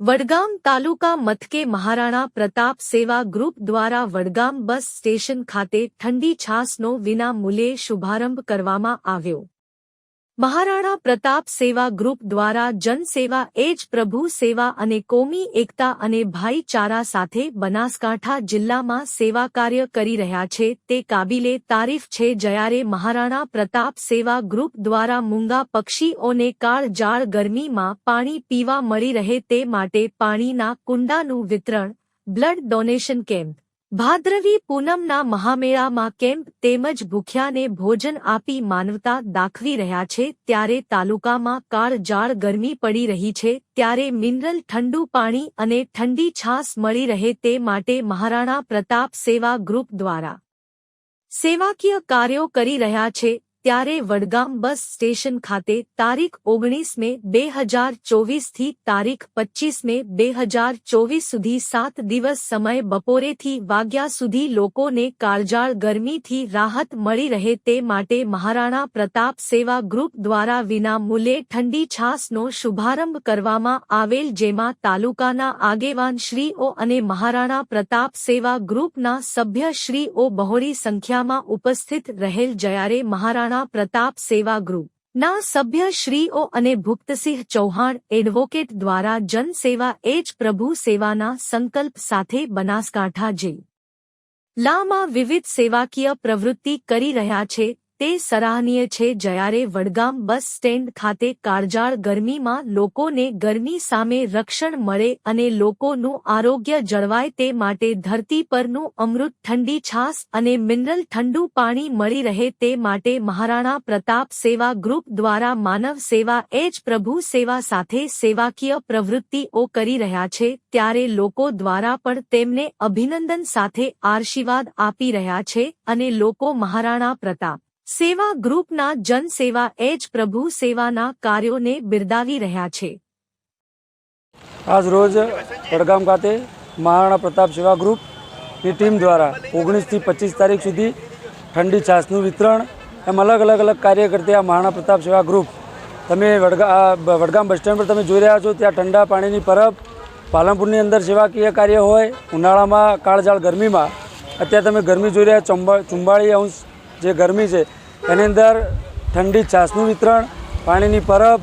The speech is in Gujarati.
વડગામ તાલુકા મથકે મહારાણા પ્રતાપ સેવા ગ્રુપ દ્વારા વડગામ બસ સ્ટેશન ખાતે ઠંડી છાસનો વિના મૂલ્યે શુભારંભ કરવામાં આવ્યો. મહારાણા પ્રતાપ સેવા ગ્રુપ દ્વારા જનસેવા એ જ પ્રભુ સેવા અને કોમી એકતા અને ભાઈચારા સાથે બનાસકાંઠા જિલ્લામાં સેવા કાર્ય કરી રહ્યા છે. તે કાબિલે તારીફ છે. જ્યારે મહારાણા પ્રતાપ સેવા ગ્રુપ દ્વારા મૂંગા પક્ષીઓને કાળજાળ ગરમીમાં પાણી પીવા મળી રહે તે માટે પાણીના કુંડાનું વિતરણ, બ્લડ ડોનેશન કેમ્પ ભાદ્રવી પૂનમના મહામેળામાં કેમ્પ તેમજ ભૂખ્યાને ભોજન આપી માનવતા દાખવી રહ્યા છે ત્યારે તાલુકામાં કાળજાળ ગરમી પડી રહી છે ત્યારે મિનરલ ઠંડુ પાણી અને ઠંડી છાસ મળી રહે તે માટે મહારાણા પ્રતાપ સેવા ગ્રુપ દ્વારા સેવાકીય કાર્યો કરી રહ્યા છે. ત્યારે વડગામ બસ સ્ટેશન ખાતે તારીખ ઓગણીસ મે બે હજાર ચોવીસથી તારીખ પચીસ મે બે હજાર ચોવીસ સુધી સાત દિવસ સમય બપોરેથી વાગ્યા સુધી લોકોને કાળજાળ ગરમીથી રાહત મળી રહે તે માટે મહારાણા પ્રતાપ સેવા ગ્રુપ દ્વારા વિનામૂલ્યે ઠંડી છાસનો શુભારંભ કરવામાં આવેલ જેમાં તાલુકાના આગેવાન શ્રીઓ અને મહારાણા પ્રતાપ સેવા ગ્રુપના સભ્ય શ્રીઓ બહોળી સંખ્યામાં ઉપસ્થિત રહેલ જ્યારે મહારાણા પ્રતાપ સેવા ગ્રુપ ના સભ્ય શ્રીઓ અને ભુક્તસિંહ ચૌહાણ એડવોકેટ દ્વારા જનસેવા એ જ પ્રભુ સેવાના સંકલ્પ સાથે બનાસકાંઠા જે લામાં વિવિધ સેવાકીય પ્રવૃત્તિ કરી રહ્યા છે તે સરાહનીય છે જ્યારે વડગામ બસ સ્ટેન્ડ ખાતે કાળજાળ ગરમીમાં લોકોને ગરમી સામે રક્ષણ મળે અને લોકોનું આરોગ્ય જળવાય તે માટે ધરતી પરનું અમૃત ઠંડી છાસ અને મિનરલ ઠંડુ પાણી મળી રહે તે માટે મહારાણા પ્રતાપ સેવા ગ્રુપ દ્વારા માનવ સેવા એ જ પ્રભુ સેવા સાથે સેવાકીય પ્રવૃત્તિઓ કરી રહ્યા છે ત્યારે લોકો દ્વારા પણ તેમને અભિનંદન સાથે આશીર્વાદ આપી રહ્યા છે અને લોકો મહારાણા પ્રતાપ સેવા ગ્રુપના જનસેવા એ જ પ્રભુ સેવાના કાર્યોને બિરદાવી રહ્યા છે. આજ રોજ વડગામ ખાતે મહારાણા પ્રતાપ સેવા ગ્રુપની ટીમ દ્વારા ઓગણીસથી પચીસ તારીખ સુધી ઠંડી છાસનું વિતરણ એમ અલગ અલગ અલગ કાર્ય કરતી આ મહારાણા પ્રતાપ સેવા ગ્રુપ. તમે વડગા વડગામ બસ સ્ટેન્ડ પર તમે જોઈ રહ્યા છો, ત્યાં ઠંડા પાણીની પરબ પાલનપુરની અંદર સેવાકીય કાર્ય હોય, ઉનાળામાં કાળઝાળ ગરમીમાં, અત્યારે તમે ગરમી જોઈ રહ્યા ચુંબા, ચુંબાળી અંશ જે ગરમી છે એની અંદર ઠંડી છાસનું વિતરણ પાણીની પરબ